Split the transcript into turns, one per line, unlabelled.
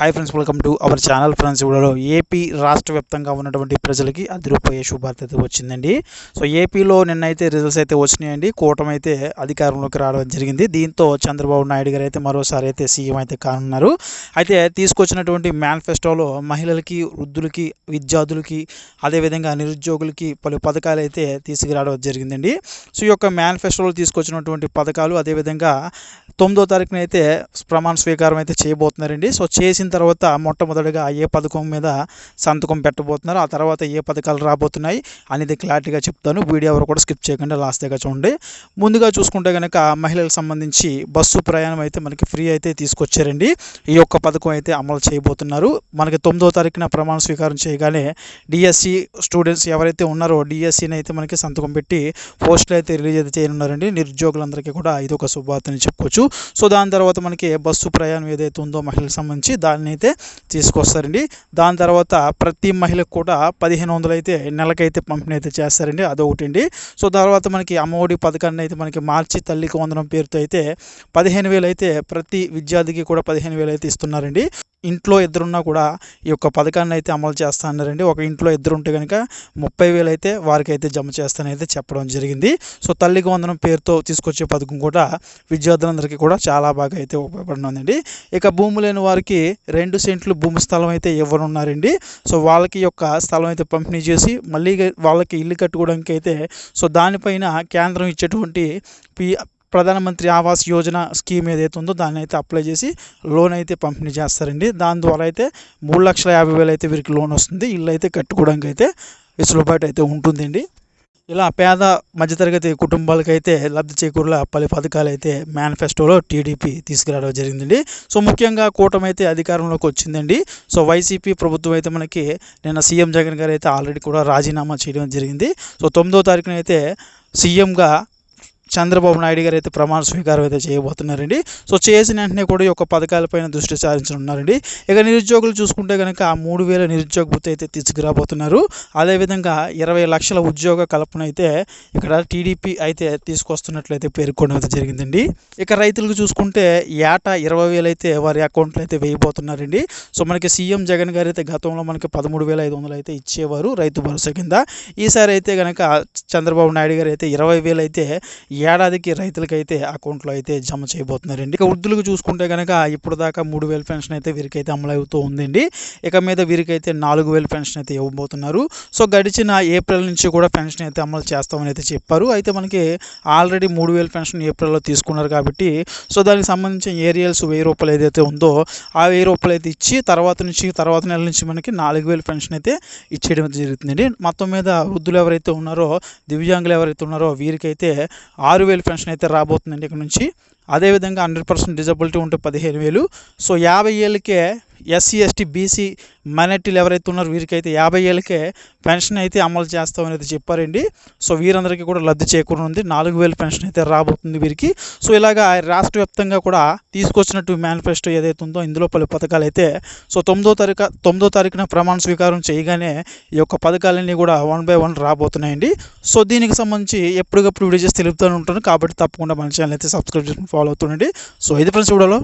Hi friends welcome to our channel friends ఇవిడలో AP రాష్ట్ర వ్యాప్తంగా ఉన్నటువంటి ప్రజలకి అదిరిపోయే శుభార్త అయితే వచ్చిందండి. సో ఏపీలో నిన్నైతే రిజల్ట్స్ అయితే వచ్చినాయండి. కూటమి అయితే అధికారంలోకి రావడం జరిగింది. దీంతో చంద్రబాబు నాయుడు గారు అయితే మరోసారి అయితే సీఎం అయితే కానున్నారు. అయితే తీసుకొచ్చినటువంటి మేనిఫెస్టోలో మహిళలకి వృద్ధులకి విద్యార్థులకి అదేవిధంగా నిరుద్యోగులకి పలు పథకాలు అయితే తీసుకురావడం జరిగిందండి. సో ఈ యొక్క మేనిఫెస్టోలో తీసుకొచ్చినటువంటి పథకాలు అదేవిధంగా తొమ్మిదో తారీఖున అయితే ప్రమాణ స్వీకారం అయితే చేయబోతున్నారండి. సో చేసిన తర్వాత మొట్టమొదటిగా ఏ పథకం మీద సంతకం పెట్టబోతున్నారు ఆ తర్వాత ఏ పథకాలు రాబోతున్నాయి అనేది క్లారిటీగా చెప్తాను. వీడియో ఎవరు కూడా స్కిప్ చేయకుండా లాస్ట్ దాకా చూడండి. ముందుగా చూసుకుంటే కనుక మహిళలకు సంబంధించి బస్సు ప్రయాణం అయితే మనకి ఫ్రీ అయితే తీసుకొచ్చారండి. ఈ యొక్క పథకం అయితే అమలు చేయబోతున్నారు. మనకి తొమ్మిదో తారీఖున ప్రమాణ స్వీకారం చేయగానే డిఎస్సి స్టూడెంట్స్ ఎవరైతే ఉన్నారో డిఎస్సిని అయితే మనకి సంతకం పెట్టి పోస్టులు అయితే రిలీజ్ అయితే చేయనున్నారండి. నిరుద్యోగులందరికీ కూడా ఇది ఒక శుభార్తని చెప్పుకోవచ్చు. సో దాని తర్వాత మనకి బస్సు ప్రయాణం ఏదైతే ఉందో మహిళలకు సంబంధించి దాన్ని అయితే తీసుకొస్తారండి. దాని తర్వాత ప్రతి మహిళకు కూడా పదిహేను వందలు అయితే నెలకైతే పంపిణీ అయితే చేస్తారండి. అదొకటి అండి సో తర్వాత మనకి అమ్మఒడి పథకాన్ని అయితే మనకి మార్చి తల్లికి వందనం పేరుతో అయితే పదిహేను వేలు అయితే ప్రతి విద్యార్థికి కూడా పదిహేను వేలు అయితే ఇస్తున్నారండి. ఇంట్లో ఇద్దరున్నా కూడా ఈ యొక్క పథకాన్ని అయితే అమలు చేస్తా అన్నారండి. ఒక ఇంట్లో ఇద్దరు ఉంటే కనుక ముప్పై వేలు అయితే వారికి అయితే జమ చేస్తానైతే చెప్పడం జరిగింది. సో తల్లికి వందనం పేరుతో తీసుకొచ్చే పథకం కూడా విద్యార్థులందరికీ కూడా చాలా బాగా అయితే ఉపయోగపడుతుందండి ఇక భూమి లేని వారికి రెండు సెంట్లు భూమి స్థలం అయితే ఇవ్వనున్నారండి. సో వాళ్ళకి యొక్క స్థలం అయితే పంపిణీ చేసి మళ్ళీ వాళ్ళకి ఇల్లు కట్టుకోవడానికి అయితే సో దానిపైన కేంద్రం ఇచ్చేటువంటి పి ప్రధానమంత్రి ఆవాస్ యోజన స్కీమ్ ఏదైతే ఉందో దాన్ని అయితే అప్లై చేసి లోన్ అయితే పంపిణీ చేస్తారండి. దాని ద్వారా అయితే మూడు లక్షల యాభై వేలు అయితే వీరికి లోన్ వస్తుంది. ఇల్లు అయితే కట్టుకోవడానికి అయితే వెసులుబాటు అయితే ఉంటుందండి. ఇలా పేద మధ్యతరగతి కుటుంబాలకైతే లబ్ధి చేకూరుల పలు పథకాలు అయితే మేనిఫెస్టోలో టీడీపీ తీసుకురావడం జరిగిందండి. సో ముఖ్యంగా కూటమి అయితే అధికారంలోకి వచ్చిందండి. సో వైసీపీ ప్రభుత్వం అయితే మనకి నిన్న సీఎం జగన్ గారు అయితే ఆల్రెడీ కూడా రాజీనామా చేయడం జరిగింది. సో తొమ్మిదో తారీఖున అయితే సీఎంగా చంద్రబాబు నాయుడు గారు అయితే ప్రమాణ స్వీకారం అయితే చేయబోతున్నారండి. సో చేసిన వెంటనే కూడా ఈ యొక్క పథకాలపైన దృష్టి సారించనున్నారండి. ఇక నిరుద్యోగులు చూసుకుంటే కనుక మూడు వేల నిరుద్యోగ వృత్తి అయితే తీసుకురాబోతున్నారు. అదేవిధంగా ఇరవై లక్షల ఉద్యోగ కల్పన అయితే ఇక్కడ టీడీపీ అయితే తీసుకొస్తున్నట్లయితే పేర్కొనడం అయితే జరిగిందండి. ఇక రైతులకు చూసుకుంటే ఏటా ఇరవై వేలు అయితే వారి అకౌంట్లో అయితే వేయబోతున్నారండి. సో మనకి సీఎం జగన్ గారు అయితే గతంలో మనకి పదమూడు వేల ఐదు వందలు అయితే ఇచ్చేవారు రైతు భరోసా కింద. ఈసారి అయితే కనుక చంద్రబాబు నాయుడు గారు అయితే ఇరవై వేలు అయితే ఏడాదికి రైతులకైతే అకౌంట్లో అయితే జమ చేయబోతున్నారండి. ఇక వృద్ధులకు చూసుకుంటే కనుక ఇప్పుడు దాకా మూడు వేల పెన్షన్ అయితే వీరికైతే అమలు అవుతూ ఉందండి. ఇక మీద వీరికైతే నాలుగు వేల పెన్షన్ అయితే ఇవ్వబోతున్నారు. సో గడిచిన ఏప్రిల్ నుంచి కూడా పెన్షన్ అయితే అమలు చేస్తామని అయితే చెప్పారు. అయితే మనకి ఆల్రెడీ మూడు వేల పెన్షన్ ఏప్రిల్లో తీసుకున్నారు కాబట్టి సో దానికి సంబంధించిన ఏరియల్స్ వెయ్యి రూపాయలు ఏదైతే ఉందో ఆ వెయ్యి రూపాయలు అయితే ఇచ్చి తర్వాత నుంచి తర్వాత నెల నుంచి మనకి నాలుగు వేల పెన్షన్ అయితే ఇచ్చేయడం జరుగుతుందండి. మొత్తం మీద వృద్ధులు ఎవరైతే ఉన్నారో దివ్యాంగులు ఎవరైతే ఉన్నారో వీరికైతే ఆరు వేలు పెన్షన్ అయితే రాబోతుందండి ఇక్కడ నుంచి. అదేవిధంగా హండ్రెడ్ పర్సెంట్ డిజబిలిటీ ఉంటే పదిహేను వేలు. సో యాభై ఏళ్ళకే ఎస్సీ ఎస్టీ బీసీ మైనార్టీలు ఎవరైతే ఉన్నారో వీరికైతే యాభై ఏళ్ళకే పెన్షన్ అయితే అమలు చేస్తామని అయితే చెప్పారండి. సో వీరందరికీ కూడా లబ్ధి చేకూరనుంది. నాలుగు వేలు పెన్షన్ అయితే రాబోతుంది వీరికి. సో ఇలాగా రాష్ట్ర వ్యాప్తంగా కూడా తీసుకొచ్చినట్టు మేనిఫెస్టో ఏదైతే ఉందో ఇందులో పలు పథకాలు అయితే. సో తొమ్మిదో తారీఖు తొమ్మిదో తారీఖున ప్రమాణ స్వీకారం చేయగానే ఈ యొక్క పథకాలన్నీ కూడా వన్ బై వన్ రాబోతున్నాయండి. సో దీనికి సంబంధించి ఎప్పటికప్పుడు వీడియోస్ తెలుపుతూనే ఉంటాను. కాబట్టి తప్పకుండా మన ఛానల్ అయితే సబ్స్క్రైబ్ చేసుకుని ఫాలో అవుతుండండి. సో ఇది ఫ్రెండ్స్ వీడియోలో